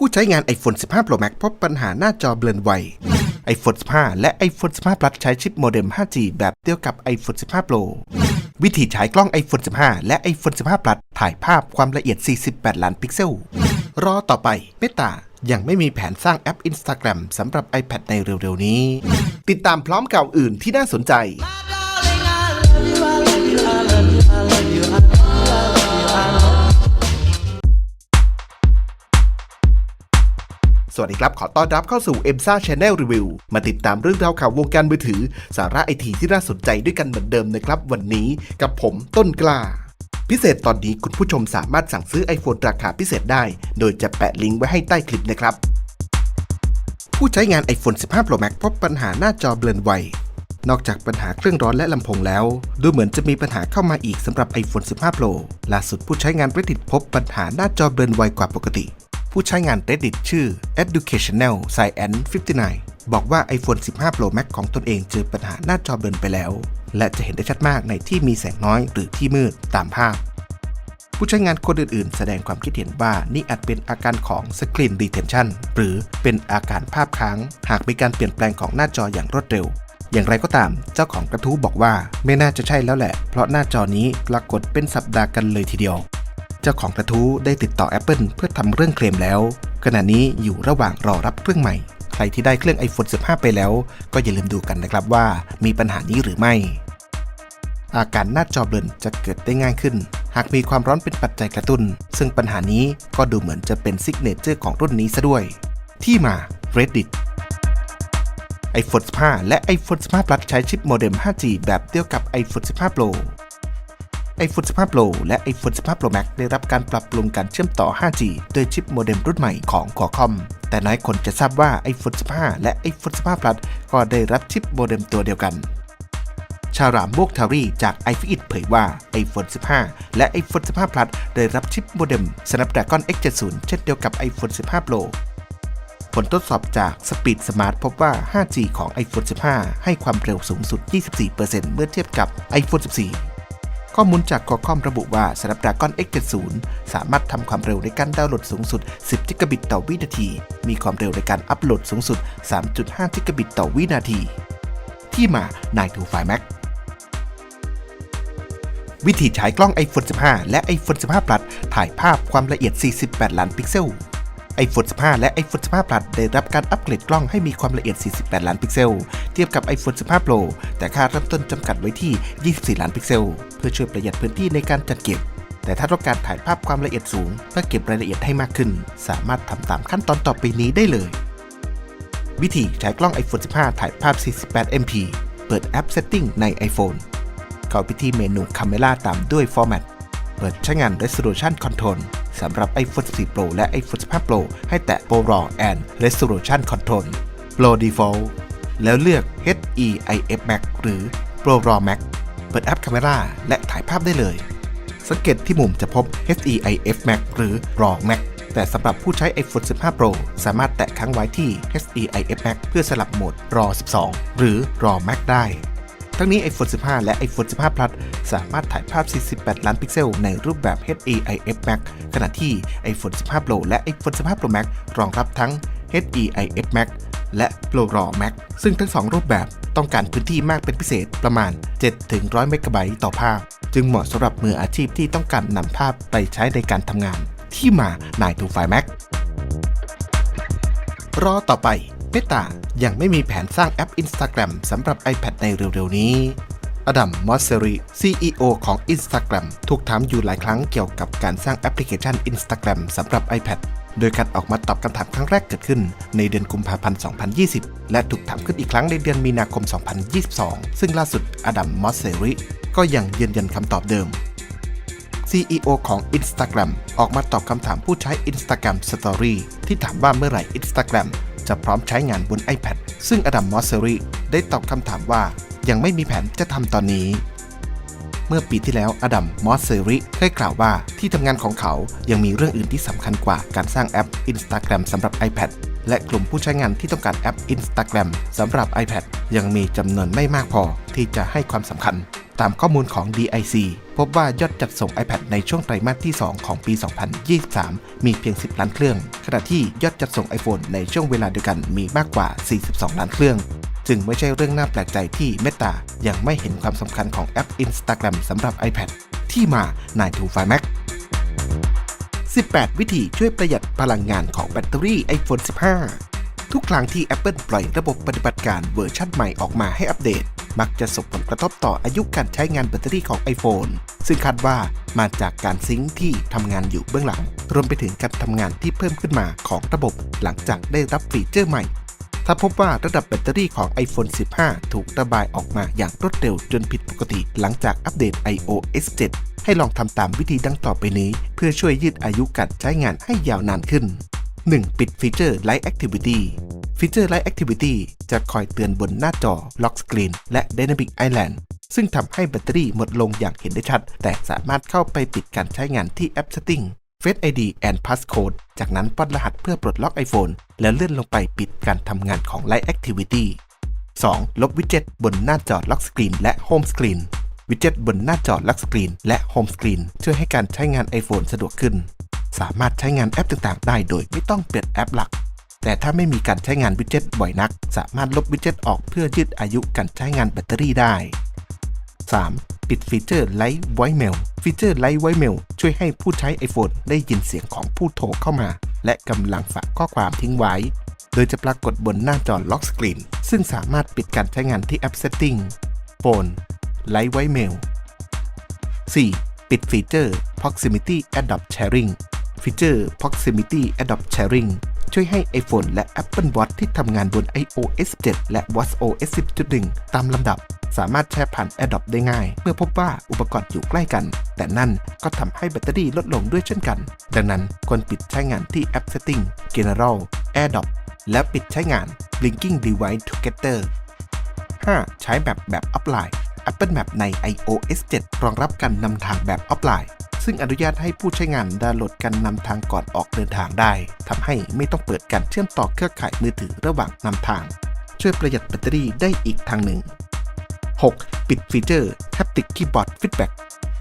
ผู้ใช้งาน iPhone 15 Pro Max พบปัญหาหน้าจอเบลนไว iPhone 15 และ iPhone 15 Plus ใช้ชิปโมเด็ม 5G แบบเดียวกับ iPhone 15 Pro วิธีใช้กล้อง iPhone 15 และ iPhone 15 Plus ถ่ายภาพความละเอียด 48 ล้านพิกเซล รอต่อไปเมตายังไม่มีแผนสร้างแอป Instagram สำหรับ iPad ในเร็วๆนี้ ติดตามพร้อมข่าวอื่นที่น่าสนใจ สวัสดีครับ ขอต้อนรับเข้าสู่ e m s a Channel Review มาติดตามเรื่องราวข่าววงการมือถือ สาระไอทีที่น่าสนใจด้วยกันเหมือนเดิมนะครับ วันนี้กับผมต้นกล้า พิเศษตอนนี้คุณผู้ชมสามารถสั่งซื้อ iPhone ราคาพิเศษได้ โดยจะแปะลิงก์ไว้ให้ใต้คลิปนะครับ ผู้ใช้งาน iPhone 15 Pro Max พบปัญหาหน้าจอเบลอนไวนอกจากปัญหาเครื่องร้อนและลำโพงแล้ว ดูเหมือนจะมีปัญหาเข้ามาอีกสำหรับ iPhone 15 Pro ล่าสุดผู้ใช้งาน Reddit พบปัญหาหน้าจอเบลอนไวกว่าปกติ ผู้ใช้งาน Reddit ชื่อ educational science 59 บอกว่า iPhone 15 Pro Max ของตนเองเจอปัญหาหน้าจอเบลอนไปแล้ว และจะเห็นได้ชัดมากในที่มีแสงน้อยหรือที่มืดตามภาพ ผู้ใช้งานคนอื่นๆ แสดงความคิดเห็นว่านี่อาจเป็นอาการของ Screen Retention หรือเป็นอาการภาพค้าง หากมีการเปลี่ยนแปลงของหน้าจออย่างรวดเร็วอย่างไรก็ตาม เจ้าของกระทู้บอกว่าไม่น่าจะใช่แล้วแหละ เพราะหน้าจอนี้ปรากฏเป็นสัปดาห์กันเลยทีเดียว เจ้าของกระทู้ได้ติดต่อ Apple เพื่อทำเรื่องเคลมแล้ว ขณะนี้อยู่ระหว่างรอรับเครื่องใหม่ ใครที่ได้เครื่อง iPhone 15 ไปแล้ว ก็อย่าลืมดูกันนะครับว่ามีปัญหานี้หรือไม่ อาการหน้าจอเบลอนจะเกิดได้ง่ายขึ้น หากมีความร้อนเป็นปัจจัยกระตุ้น ซึ่งปัญหานี้ก็ดูเหมือนจะเป็นซิกเนเจอร์ของรุ่นนี้ซะด้วย ที่มา Reddit iPhone 15 และ iPhone 15 Plus ใช้ชิปโมเด็ม 5G แบบเดียวกับ iPhone 15 Pro iPhone 15 Pro และ iPhone 15 Pro Max ได้รับการปรับปรุงการเชื่อมต่อ 5G โดยชิปโมเด็มรุ่นใหม่ของ Qualcomm แต่น้อยคนจะทราบว่า iPhone 15 และ iPhone 15 Plus ก็ได้รับชิปโมเด็มตัวเดียวกันชารามโบกทารีจาก i f i t เผยว่า iPhone 15 และ iPhone 15 Plus ได้รับชิปโมเด็ม Snapdragon X70 เช่นเดียวกับ iPhone 15 Pro ผลทดสอบจาก Speed Smart พบว่า 5G ของ iPhone 15 ให้ความเร็วสูงสุด 24%เมื่อเทียบกับ iPhone 14 ข้อมูลจาก Qualcomm ระบุว่า Snapdragon X70 สามารถทำความเร็วในการดาวน์โหลดสูงสุด 10 กิกะบิตต่อวินาที มีความเร็วในการอัปโหลดสูงสุด 3.5 กิกะบิตต่อวินาที ที่มา925 Max วิธีใช้กล้อง iPhone 15 และ iPhone 15 Plus ถ่ายภาพความละเอียด 48 ล้านพิกเซล iPhone 15 และ iPhone 15 Plus ได้รับการอัปเกรดกล้องให้มีความละเอียด 48 ล้านพิกเซล เทียบกับ iPhone 15 Pro แต่ค่าเริ่มต้นจำกัดไว้ที่ 24 ล้านพิกเซล เพื่อช่วยประหยัดพื้นที่ในการจัดเก็บ แต่ถ้าต้องการถ่ายภาพความละเอียดสูงเพื่อเก็บรายละเอียดให้มากขึ้น สามารถทำตามขั้นตอนต่อไปนี้ได้เลย วิธีใช้กล้อง iPhone 15 ถ่ายภาพ 48 MP เปิดแอป Setting ใน iPhone เข้าไปที่เมนู Camera ตามด้วย Format เปิดใช้งาน Resolution Control สำหรับ iPhone 14 Pro และ iPhone 15 Pro ให้แตะ Pro RAW and Resolution Control Pro Default แล้วเลือก HEIF Max หรือ Pro RAW Max เปิดแอป Camera และถ่ายภาพได้เลย สังเกตที่มุมจะพบ HEIF Max หรือ RAW Max แต่สำหรับผู้ใช้ iPhone 15 Pro สามารถแตะค้างไว้ที่ HEIF Max เพื่อสลับโหมด RAW 12 หรือ RAW Max ได้ ทั้งนี้ iPhone 15 และ iPhone 15 Plus สามารถถ่ายภาพ 48 ล้านพิกเซล ในรูปแบบ HEIF Max ขณะที่ iPhone 15 Pro และ iPhone 15 Pro Max รองรับทั้ง HEIF Max และ Pro RAW Max ซึ่งทั้ง 2 รูปแบบต้องการพื้นที่มากเป็นพิเศษประมาณ 7-100 เมกะไบต์ต่อภาพ จึงเหมาะสำหรับมืออาชีพที่ต้องการนำภาพไปใช้ในการทำงาน ที่มา925 Max รอต่อไป เมตายังไม่มีแผนสร้างแอป Instagram สำหรับ iPad ในเร็วๆนี้ อดัม มอสเซรี CEO ของ Instagram ถูกถามอยู่หลายครั้งเกี่ยวกับการสร้างแอปพลิเคชัน Instagram สำหรับ iPad โดยการออกมาตอบคำถามครั้งแรกเกิดขึ้นในเดือนกุมภาพันธ์ 2020 และถูกถามขึ้นอีกครั้งในเดือนมีนาคม 2022 ซึ่งล่าสุดอดัม มอสเซรีก็ยังยืนยันคำตอบเดิม CEO ของ Instagram ออกมาตอบคำถามผู้ใช้ Instagram Story ที่ถามว่าเมื่อไหร่ Instagram จะพร้อมใช้งานบน iPad ซึ่งอดัมมอสเซอรีได้ตอบคำถามว่ายังไม่มีแผนจะทำตอนนี้ เมื่อปีที่แล้วอดัมมอสเซอริเคยกล่าวว่าที่ทำงานของเขายังมีเรื่องอื่นที่สำคัญกว่าการสร้างแอป Instagram สำหรับ iPad และกลุ่มผู้ใช้งานที่ต้องการแอป Instagram สำหรับ iPad ยังมีจำนวนไม่มากพอที่จะให้ความสำคัญ ตามข้อมูลของ DIC พบว่ายอดจัดส่ง iPad ในช่วงไตรมาสที่ 2 ของปี 2023 มีเพียง 10 ล้านเครื่อง ขณะที่ยอดจัดส่ง iPhone ในช่วงเวลาเดียวกันมีมากกว่า 42 ล้านเครื่อง จึงไม่ใช่เรื่องน่าแปลกใจที่ Meta ยังไม่เห็นความสำคัญของแอป Instagram สำหรับ iPad ที่มา9 to 5 Max 18 วิธีช่วยประหยัดพลังงานของแบตเตอรี่ iPhone 15 ทุกครั้งที่ Apple ปล่อยระบบปฏิบัติการเวอร์ชันใหม่ออกมาให้อัปเดต มักจะส่งผลกระทบต่ออายุการใช้งานแบตเตอรี่ของ iPhone ซึ่งคาดว่ามาจากการซิงค์ที่ทำงานอยู่เบื้องหลัง รวมไปถึงการทำงานที่เพิ่มขึ้นมาของระบบหลังจากได้รับฟีเจอร์ใหม่ ถ้าพบว่าระดับแบตเตอรี่ของ iPhone 15 ถูกระบายออกมาอย่างรวดเร็วจนผิดปกติหลังจากอัปเดต iOS 7 ให้ลองทำตามวิธีดังต่อไปนี้ เพื่อช่วยยืดอายุการใช้งานให้ยาวนานขึ้น 1. ปิดฟีเจอร์ Light Activity ฟีเจอร์ Light Activity จะคอยเตือนบนหน้าจอ Lock Screen และ Dynamic Island ซึ่งทำให้แบตเตอรี่หมดลงอย่างเห็นได้ชัด แต่สามารถเข้าไปปิดการใช้งานที่แอป Setting Face ID and Passcode จากนั้นป้อนรหัสเพื่อปลดล็อก iPhone แล้วเลื่อนลงไปปิดการทำงานของ Light Activity 2. ลบวิดเจ็ตบนหน้าจอ Lock Screen และ Home Screen วิดเจ็ตบนหน้าจอ Lock Screen และ Home Screen ช่วยให้การใช้งาน iPhone สะดวกขึ้น สามารถใช้งานแอปต่างๆ ได้โดยไม่ต้องเปลี่ยนแอปหลัก แต่ถ้าไม่มีการใช้งานวิดเจ็ตบ่อยนัก สามารถลบวิดเจ็ตออกเพื่อยืดอายุการใช้งานแบตเตอรี่ได้ 3. ปิดฟีเจอร์ Light Voicemail ฟีเจอร์ Light Voicemail ช่วยให้ผู้ใช้ iPhone ได้ยินเสียงของผู้โทรเข้ามา และกำลังฝากข้อความทิ้งไว้ โดยจะปรากฏบนหน้าจอ Lock Screen ซึ่งสามารถปิดการใช้งานที่แอป Setting Phone Light Voicemail 4. ปิดฟีเจอร์ Proximity Adopt Sharing ฟีเจอร์ Proximity Adopt Sharing ช่วยให้ iPhone และ Apple Watch ที่ทำงานบน iOS 7 และ watchOS 10.1 ตามลำดับ สามารถแชร์ผ่าน Adopt ได้ง่าย เมื่อพบว่าอุปกรณ์อยู่ใกล้กัน แต่นั่นก็ทำให้แบตเตอรี่ลดลงด้วยเช่นกัน ดังนั้นควรปิดใช้งานที่ App Setting General Adopt และปิดใช้งาน linking Device Together 5. ใช้แบบแบบออฟไลน์ Apple Map ใน iOS 7 รองรับการนำทางแบบออฟไลน์ ซึ่งอนุญาตให้ผู้ใช้งานดาวน์โหลดการนำทางก่อนออกเดินทางได้ทำให้ไม่ต้องเปิดการเชื่อมต่อเครือข่ายมือถือระหว่างนำทาง ช่วยประหยัดแบตเตอรี่ได้อีกทางหนึ่ง 6. ปิดฟีเจอร์ Haptic Keyboard Feedback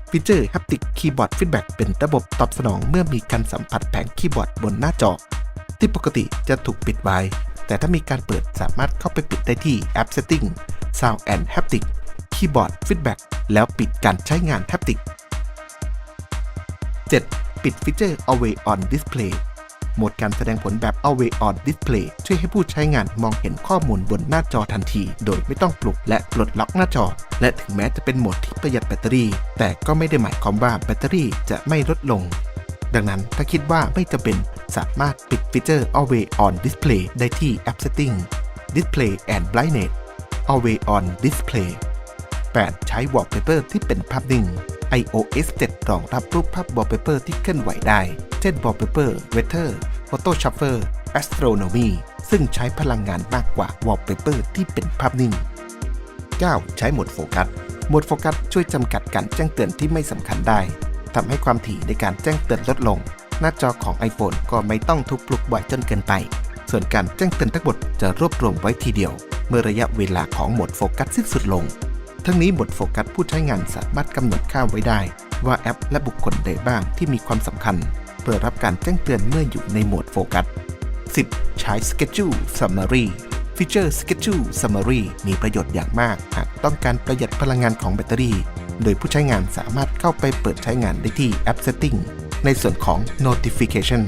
ฟีเจอร์ Haptic Keyboard Feedback เป็นระบบตอบสนองเมื่อมีการสัมผัสแผงคีย์บอร์ดบนหน้าจอ ที่ปกติจะถูกปิดไว้ แต่ถ้ามีการเปิดสามารถเข้าไปปิดได้ที่ App Setting Sound and Haptic Keyboard Feedback แล้วปิดการใช้งาน Haptic 7. ปิดฟีเจอร์ Always on Display โหมดการแสดงผลแบบ Always on Display ช่วยให้ผู้ใช้งานมองเห็นข้อมูลบนหน้าจอทันที โดยไม่ต้องปลุกและปลดล็อกหน้าจอ และถึงแม้จะเป็นโหมดที่ประหยัดแบตเตอรี่ แต่ก็ไม่ได้หมายความว่าแบตเตอรี่จะไม่ลดลง ดังนั้นถ้าคิดว่าไม่จำเป็นสามารถปิดฟีเจอร์ Always on Display ได้ที่ App Setting Display and Brightness Always on Display 8. ใช้ Wallpaper ที่เป็นภาพนิ่ง iOS 7 รองรับรูปภาพ Wallpaper ที่เคลื่อนไหวได้ เช่น Wallpaper Weather Photo Shuffle Astronomy ซึ่งใช้พลังงานมากกว่า Wallpaper ที่เป็นภาพนิ่ง 9. ใช้โหมดโฟกัส โหมดโฟกัสช่วยจำกัดการแจ้งเตือนที่ไม่สำคัญได้ ทำให้ความถี่ในการแจ้งเตือนลดลง หน้าจอของ iPhone ก็ไม่ต้องถูกปลุกบ่อยจนเกินไป ส่วนการแจ้งเตือนทั้งหมดจะรวบรวมไว้ทีเดียว เมื่อระยะเวลาของโหมดโฟกัสสิ้นสุดลง ทั้งนี้โหมดโฟกัสผู้ใช้งานสามารถกำหนดค่าไว้ได้ ว่าแอปและบุคคลใดบ้างที่มีความสำคัญ เพื่อรับการแจ้งเตือนเมื่ออยู่ในโหมดโฟกัส 10. ใช้ Schedule Summary ฟีเจอร์ Schedule Summary มีประโยชน์อย่างมาก หากต้องการประหยัดพลังงานของแบตเตอรี่ โดยผู้ใช้งานสามารถเข้าไปเปิดใช้งานได้ที่ App Setting ในส่วนของ Notification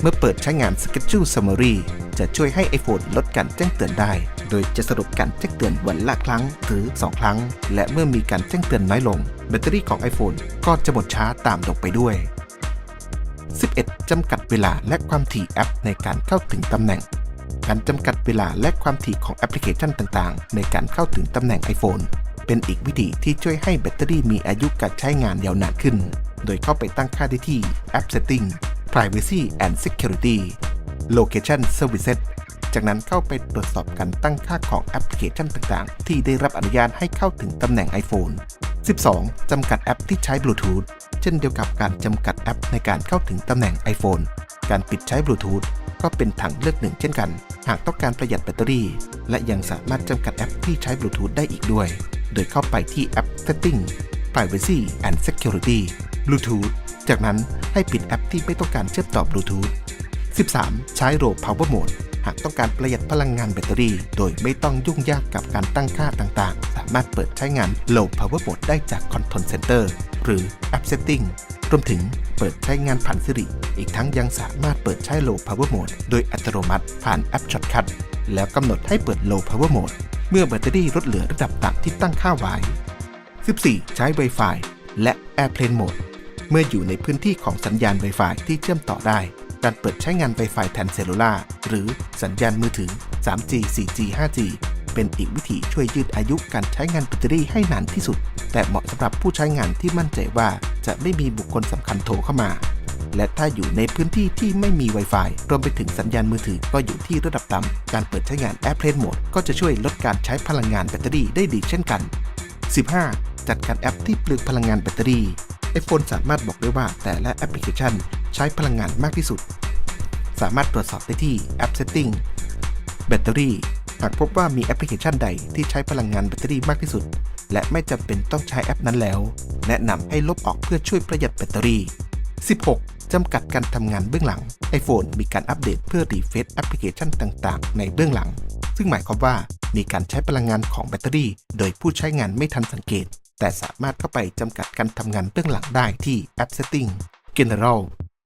เมื่อเปิดใช้งาน Schedule Summary จะช่วยให้ iPhone ลดการแจ้งเตือนได้ โดยจะสรุปการแจ้งเตือนวันละครั้งหรือ 2 ครั้ง และเมื่อมีการแจ้งเตือนน้อยลง แบตเตอรี่ของ iPhone ก็จะหมดช้าตามลงไปด้วย 11. จำกัดเวลาและความถี่แอปในการเข้าถึงตำแหน่ง การจำกัดเวลาและความถี่ของแอปพลิเคชันต่างๆ ในการเข้าถึงตำแหน่ง iPhone เป็นอีกวิธีที่ช่วยให้แบตเตอรี่มีอายุการใช้งานยาวนานขึ้น โดยเข้าไปตั้งค่าได้ที่ App Setting Privacy and Security Location Services จากนั้นเข้าไปตรวจสอบการตั้งค่าของแอปพลิเคชันต่างๆ ที่ได้รับอนุญาตให้เข้าถึงตำแหน่ง iPhone 12. จำกัดแอปที่ใช้บลูทูธเช่นเดียวกับการจำกัดแอปในการเข้าถึงตำแหน่ง iPhone การปิดใช้บลูทูธก็เป็นทางเลือกหนึ่งเช่นกัน หากต้องการประหยัดแบตเตอรี่ และยังสามารถจำกัดแอปที่ใช้บลูทูธได้อีกด้วย โดยเข้าไปที่แอป Setting Privacy and Security Bluetooth จากนั้นให้ปิดแอปที่ไม่ต้องการเชื่อมต่อ Bluetooth 13. ใช้ Low Power Mode ากต้องการประหยัดพลังงานแบตเตอรี่ โดยไม่ต้องยุ่งยากกับการตั้งค่าต่างๆ สามารถเปิดใช้งาน Low Power Mode ได้จาก Control Center หรือ App Setting รวมถึงเปิดใช้งานผ่าน Siri อีกทั้งยังสามารถเปิดใช้ Low Power Mode โดยอัตโนมัติผ่านแอป Shortcut แล้วกำหนดให้เปิด Low Power Mode เมื่อแบตเตอรี่ลดเหลือระดับต่ำที่ตั้งค่าไว้ 14. ใช้ Wi-Fi และ Airplane Mode เมื่ออยู่ในพื้นที่ของสัญญาณ Wi-Fi ที่เชื่อมต่อได้ การเปิดใช้งาน Wi-Fi แทนเซลลูล่าหรือสัญญาณมือถือ 3G 4G 5G เป็นอีกวิธีช่วยยืดอายุการใช้งานแบตเตอรี่ให้นานที่สุด แต่เหมาะสำหรับผู้ใช้งานที่มั่นใจว่าจะไม่มีบุคคลสำคัญโทรเข้ามา และถ้าอยู่ในพื้นที่ที่ไม่มี Wi-Fi รวมไปถึงสัญญาณมือถือก็อยู่ที่ระดับต่ำการเปิดใช้งาน Airplane Mode ก็จะช่วยลดการใช้พลังงานแบตเตอรี่ได้ดีเช่นกัน 15. จัดการแอปที่เปลืองพลังงานแบตเตอรี่ iPhone สามารถบอกได้ว่าแต่ละแอปพลิเคชันใช้พลังงานมากที่สุด สามารถตรวจสอบได้ที่ App Setting แบตเตอรี่ หากพบว่ามีแอปพลิเคชันใดที่ใช้พลังงานแบตเตอรี่มากที่สุด และไม่จำเป็นต้องใช้แอปนั้นแล้ว แนะนำให้ลบออกเพื่อช่วยประหยัดแบตเตอรี่ 16. จำกัดการทำงานเบื้องหลัง iPhone มีการอัปเดตเพื่อรีเฟซแอปพลิเคชันต่างๆ ในเบื้องหลัง ซึ่งหมายความว่ามีการใช้พลังงานของแบตเตอรี่ โดยผู้ใช้งานไม่ทันสังเกต แต่สามารถเข้าไปจำกัดการทำงานเบื้องหลังได้ที่ App Setting General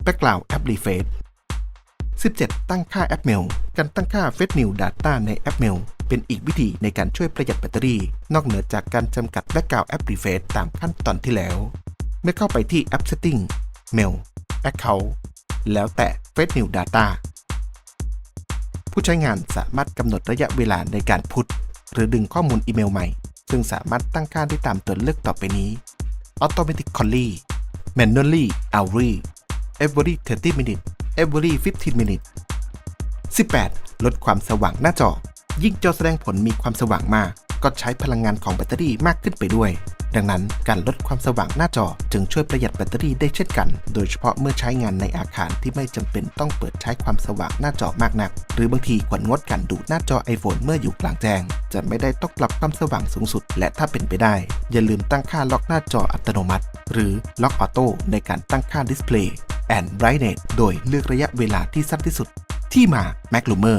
Background App Refresh 17. ตั้งค่าแอปเมล การตั้งค่า f a c e New Data ในแอปเมล เป็นอีกวิธีในการช่วยประหยัดแบตเตอรี่ นอกเหนือจากการจำกัด Background App Refresh ตามขั้นตอนที่แล้ว เมื่อเข้าไปที่ App Setting Mail Account แล้วแตะ f a c e New Data ผู้ใช้งานสามารถกำหนดระยะเวลาในการพุทหรือดึงข้อมูลอีเมลใหม่ ซึ่งสามารถตั้งค่าได้ตามตัวเลือกต่อไปนี้ Automatically Manually Hourly Every 30 minutes Every 15 minutes 18. ลดความสว่างหน้าจอ ยิ่งจอแสดงผลมีความสว่างมาก ก็ใช้พลังงานของแบตเตอรี่มากขึ้นไปด้วย ดังนั้นการลดความสว่างหน้าจอจึงช่วยประหยัดแบตเตอรี่ได้เช่นกัน โดยเฉพาะเมื่อใช้งานในอาคารที่ไม่จำเป็นต้องเปิดใช้ความสว่างหน้าจอมากนัก หรือบางทีควรงดการดูหน้าจอ iPhone เมื่ออยู่กลางแจ้ง จะไม่ได้ต้องปรับความสว่างสูงสุด และถ้าเป็นไปได้ อย่าลืมตั้งค่าล็อกหน้าจออัตโนมัติ หรือล็อกออโต้ในการตั้งค่าดิสเพลย์ and brightness โดยเลือกระยะเวลาที่สั้นที่สุด ที่มา m a c l u m e r